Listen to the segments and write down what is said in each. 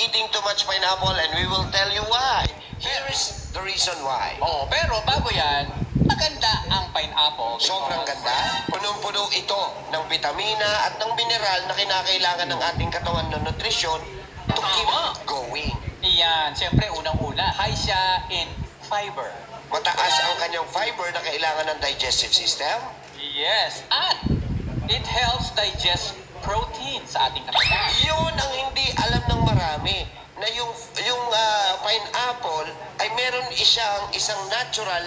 eating too much pineapple and we will tell you why. Here is the reason why. Oo, pero bago yan, maganda ang pineapple. Sobrang ganda. Punong-puno ito ng vitamina at ng mineral na kinakailangan ng ating katawan ng nutrisyon to keep Tama. going. Iyan, siyempre unang-una, high siya in fiber. Mataas ang kanyang fiber na kailangan ng digestive system. Yes, at it helps digest protein sa ating katawan. Yun ang hindi alam ng marami na yung yung ah, pineapple ay meron isang isang natural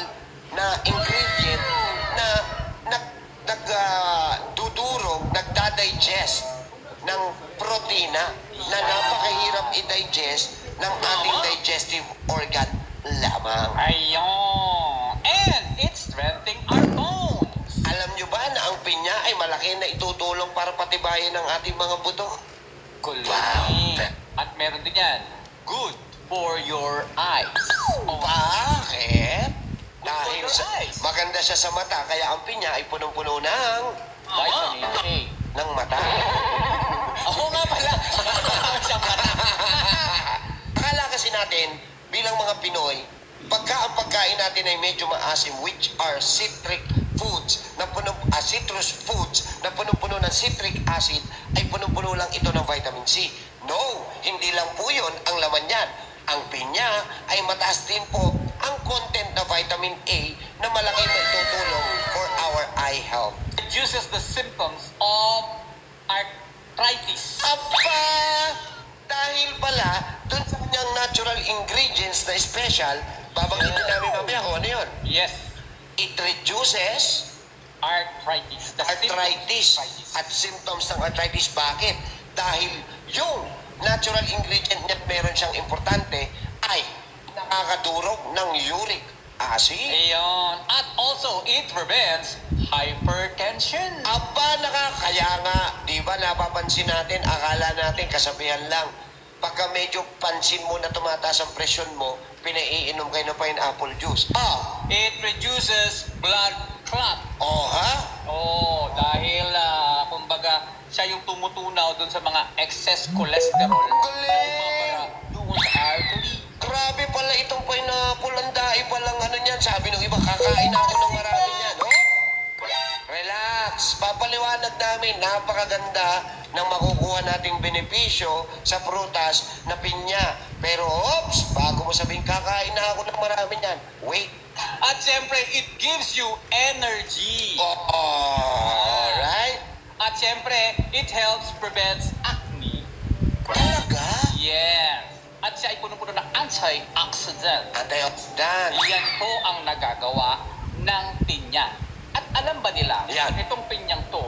na ingredient na nag nag ah, dudurog, nagda-digest ng protina na napakahirap i-digest ng ating digestive organ lamang. Ayun! Patibayin ang ating mga buto? Kulay. At meron din yan, good for your eyes. Oh, Bakit? Good Dahil sa, eyes. maganda siya sa mata, kaya ang pinya ay punong-puno ng, Vitamin A. ng mata. Ako nga pala. Siyang mata. Akala kasi natin, bilang mga Pinoy, pagka ang pagkain natin ay medyo maasim, which are citric foods, na citrus foods, na punong-puno ng citric acid, ay punong-puno lang ito ng vitamin C. No, hindi lang po yun ang laman yan. Ang pinya ay mataas din po ang content na vitamin A na malaki na itutulong for our eye health. Reduces the symptoms of arthritis. Aba! Dahil pala, dun sa kanyang natural ingredients na special, babanggitin namin mamaya kung ano yun. Yes, It reduces arthritis. The arthritis of at symptoms ng arthritis. Bakit? Dahil yung natural ingredient niya meron siyang importante ay nakakadurog ng uric acid. Ayun. At also, it prevents hypertension. Aba, nakakaya nga, di ba napapansin natin, akala natin kasabihan lang. Pagka medyo pansin mo na tumataas ang presyon mo, pinaiinom kayo ng pineapple juice. Ah, It reduces blood clot. oh ha? Oh, dahil ah, kumbaga siya yung tumutunaw doon sa mga excess cholesterol. Galing! Doon sa artery. Grabe pala itong pineapple, ang daig palang ano niyan. Sabi ng iba, kakain ako ng marami niyan. Oh? Relax. Papaliwanag namin, napakaganda ng makukuha nating benepisyo sa prutas na pinya. Pero, oops, bago mo sabihin kakain na ako ng marami niyan, wait. At siyempre, it gives you energy. Oh, alright. At siyempre, it helps prevents acne. Talaga? Yes. At siya ay puno-puno ng antioxidant. Antioxidant. Yan po ang nagagawa ng pinya. At alam ba nila, Yan. itong pinyang to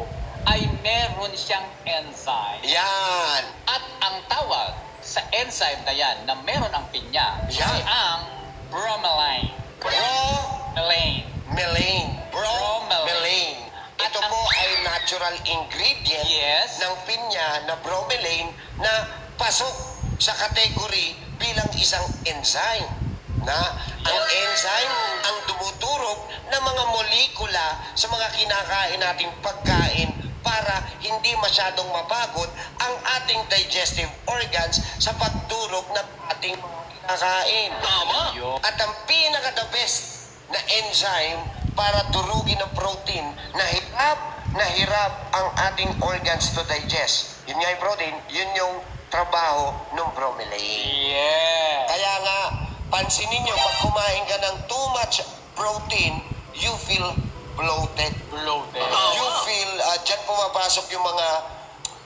ay meron siyang enzyme. Yan. At ang tawag sa enzyme na yan na meron ang pinya Yan. ay ang bromelain. Natural ingredient Yes. ng pinya na bromelain na pasok sa kategory bilang isang enzyme na ang enzyme ang dumudurog ng mga molekula sa mga kinakain nating pagkain para hindi masyadong mapagod ang ating digestive organs sa pagdurog ng ating kinakain. Tama. At ang pinaka-the best na enzyme para durugin ng protein na hirap na hirap ang ating organs to digest. Yun nga yung protein, yun yung trabaho ng bromelain. Yes. Kaya nga, pansinin nyo, pag kumain ka ng too much protein, you feel bloated. Bloated. You feel, uh, dyan pumapasok yung mga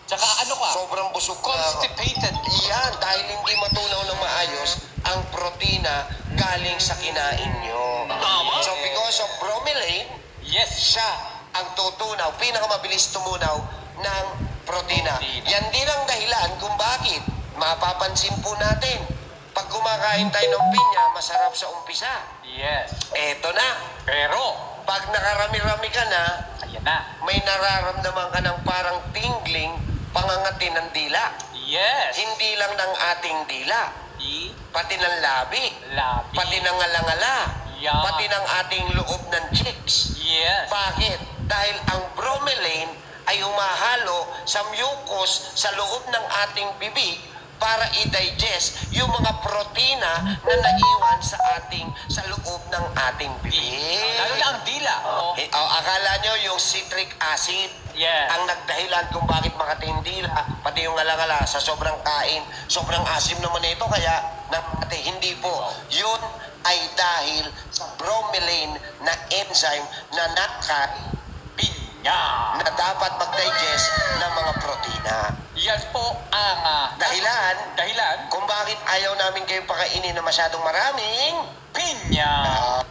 Tsaka ano ka? sobrang busog na Constipated. Iyan, dahil hindi matunaw ng maayos ang protina galing sa kinain nyo. Tama. So because of bromelain, Yes. siya ang tutunaw, pinakamabilis tumunaw ng protina. Protina. Yan din ang dahilan kung bakit mapapansin po natin. Pag kumakain tayo ng pinya, masarap sa umpisa. Yes. Eto na, Pero, pag nakarami-rami ka na, ayan na. may nararamdaman ka ng parang tingling, pangangati ng dila. Yes. Hindi lang ng ating dila, Di pati ng labi, labi. pati ng ngalangala, Yeah. pati ng ating loob ng cheeks. Yes. Bakit? Dahil ang bromelain ay humahalo sa mucus sa loob ng ating bibig para i-digest yung mga protina na naiwan sa ating sa loob ng ating bibig. Lalo na ang dila. Oh. Eh, oh, akala nyo yung citric acid Yes. ang nagdahilan kung bakit makatindila, pati yung alangala sa sobrang kain, sobrang asim naman ito, kaya namate, hindi po. Yun ay dahil sa bromelain na enzyme na nakain Pinya. na dapat mag-digest ng mga protina. Yan po ang ah, Dahilan dahilan kung bakit ayaw namin kayo pakainin na masyadong maraming pinya. ah,